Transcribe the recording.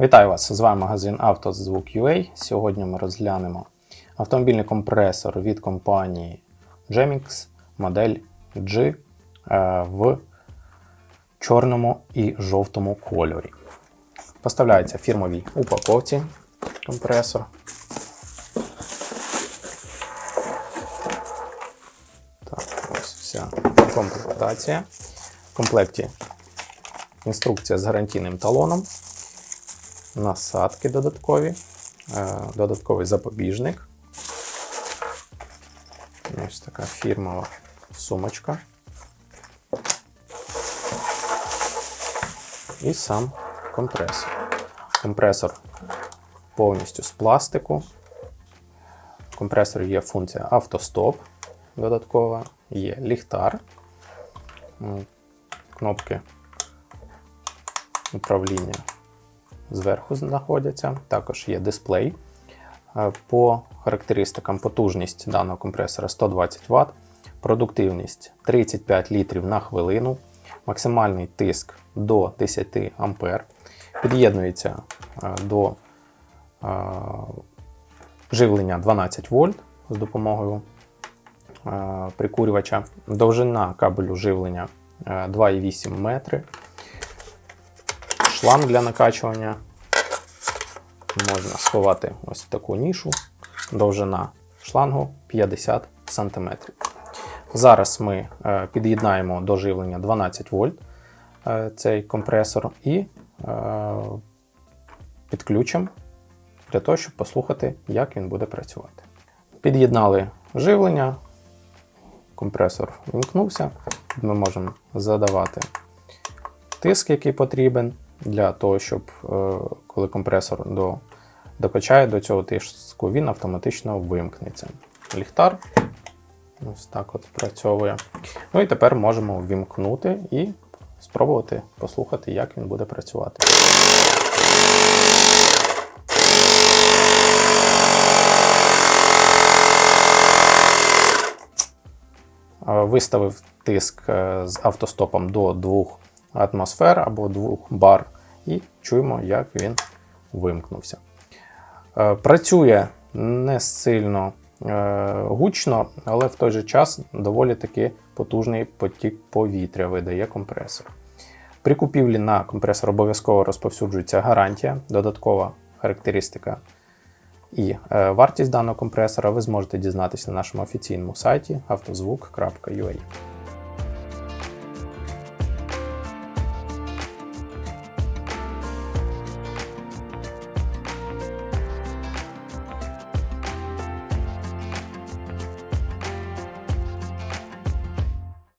Вітаю вас! З вами магазин «Автозвук.UA». Сьогодні ми розглянемо автомобільний компресор від компанії Gemix модель G е, в чорному і жовтому кольорі. Поставляється в фірмовій упаковці компресор. Так, ось вся комплектація. В комплекті інструкція з гарантійним талоном насадки додаткові, е, додатковий запобіжник. Ось така фірмова сумочка. І сам компресор. Компресор повністю з пластику. В компресорі є функція автостоп додаткова, є ліхтар, кнопки управління зверху знаходяться. Також є дисплей. Е, По характеристикам потужність даного компресора 120 Вт, продуктивність 35 літрів на хвилину, максимальний тиск до 10 А. Під'єднується е, до е, живлення 12 вольт з допомогою прикурювача. Довжина кабелю живлення е, 2,8 метри шланг для накачування. Можна сховати ось в таку нішу. Довжина шлангу 50 см. Зараз ми е, під'єднаємо до живлення 12 вольт е, цей компресор і е, підключимо для того, щоб послухати, як він буде працювати. Під'єднали живлення, компресор вімкнувся. Ми можемо задавати тиск, який потрібен для того, щоб е, коли компресор до, докачає до цього тиску, він автоматично вимкнеться. Ліхтар ось так от спрацьовує. Ну і тепер можемо вімкнути і спробувати послухати, як він буде працювати. Е, Виставив тиск е, з автостопом до 2 атмосфер або 2 бар, і чуємо, як він вимкнувся. Е, Працює не сильно е, гучно, але в той же час доволі таки потужний потік повітря видає компресор. При купівлі на компресор обов'язково розповсюджується гарантія, додаткова характеристика і е, вартість даного компресора ви зможете дізнатися на нашому офіційному сайті автозвук.ua.